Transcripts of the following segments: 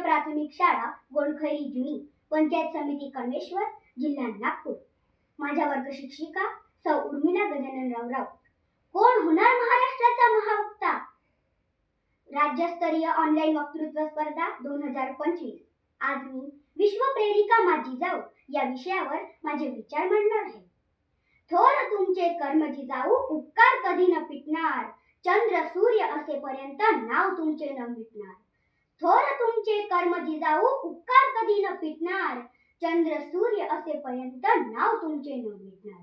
प्राथमिक शाळा गोंडखैरी जुनी पंचायत समिती कणवेश्वर जिल्हा नागपूर. माझ्या वर्ग शिक्षिका सौ. उर्मिला गजाननराव राव कोण होणार महाराष्ट्राचा महावक्ता? राज्यस्तरीय ऑनलाईन वक्तृत्व स्पर्धा दोन हजार पंचवीस. आज मी विश्व प्रेरिका माझी जाऊ या विषयावर माझे विचार मांडणार आहे. थोर तुमचे कर्मजी जाऊ उपकार कधी न पिटणार चंद्र सूर्य असेपर्यंत नाव तुमचे न मिटणार. थोर तुमचे कर्म जिजाऊ उपकार कधी न पिटणार? चंद्र सूर्य असेपर्यंत नाव तुमचे न मिटणार.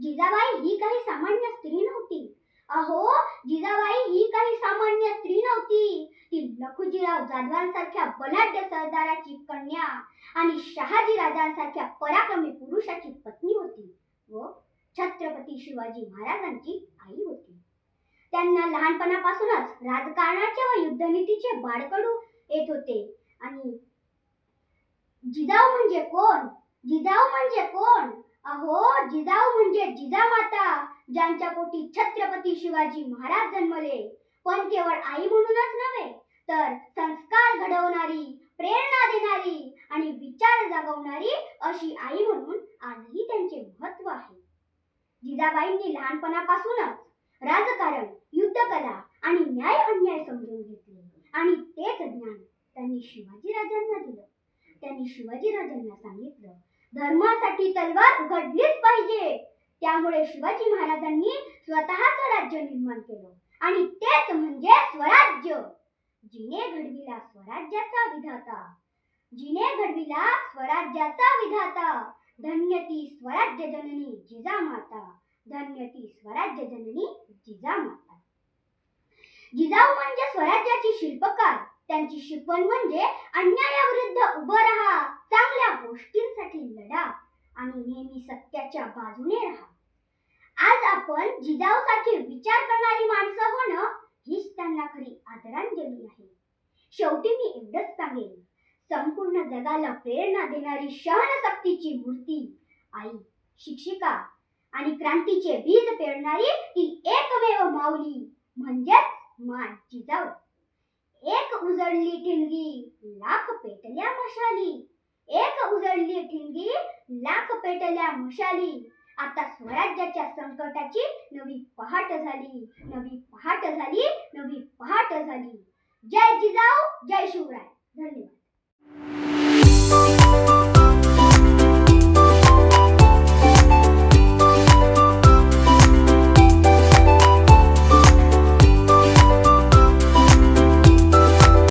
जिजाबाई ही काही सामान्य स्त्री नव्हती. अहो जिजाबाई ही काही सामान्य स्त्री नव्हती. ती लखुजीराव जाधवांसारख्या बलाढ्य सरदाराची कन्या आणि शहाजी राजांसारख्या पराक्रमी पुरुषाची पत्नी होती. व छत्रपती शिवाजी महाराजांची आई त्यांना लहानपणापासूनच राजकारणाचे व युद्धनीतीचे बाळकडू येत होते. आणि जिजाऊ म्हणजे कोण? जिजाऊ म्हणजे कोण? अहो जिजाऊ म्हणजे जिजामाता ज्यांच्या पोटी छत्रपती शिवाजी महाराज जन्मले. पण केवळ आई म्हणूनच नव्हे तर संस्कार घडवणारी प्रेरणा देणारी आणि विचार जागवणारी अशी आई म्हणून आजही त्यांचे महत्त्व आहे. जिजाबाईंनी लहानपणापासूनच राजकारण युद्धकला आणि न्याय अन्याय समजून घेतले. आणि तेच ज्ञान त्यांनी शिवाजी राजांना दिलं. त्यांनी शिवाजी राजांना सांगितलं धर्मासाठी तलवार उघडलीच पाहिजे. त्यामुळे शिवाजी महाराजांनी स्वतःच राज्य निर्माण केलं. आणि तेच म्हणजे स्वराज्य. जिने घडविला स्वराज्याचा विधाता. जिने घडविला स्वराज्याचा विधाता. धन्य ती स्वराज्य जननी जिजामाता. धन्य ती स्वराज्य जननी जिजामाता. जिजाऊ म्हणजे स्वराज्याची शिल्पकार. त्यांची शिकवण म्हणजे अन्यायाविरुद्ध उभं राहा चांगल्या गोष्टींसाठी लढा आणि नेहमी सत्याच्या बाजूने राहा. आज आपण जिजाऊ सारखी विचार करणारी माणसं होणं हीच त्यांना खरी आदरांजली आहे. शेवटी मी एवढंच सांगेन. संपूर्ण जगाला प्रेरणा देणारी सहनशक्तीची मूर्ती आई शिक्षिका आणि क्रांतीचे बीज पेरणारी ती एकमेव माऊली म्हणजेच मा जिजाऊ एक उजळली ठिणगी लाख पेटल्या मशाली. एक उजळली ठिणगी लाख पेटल्या मशाली. आता स्वराज्याच्या संकटाची नवी पहाट झाली नवी पहाट झाली नवी पहाट झाली. जय जिजाऊ जय शिवराय.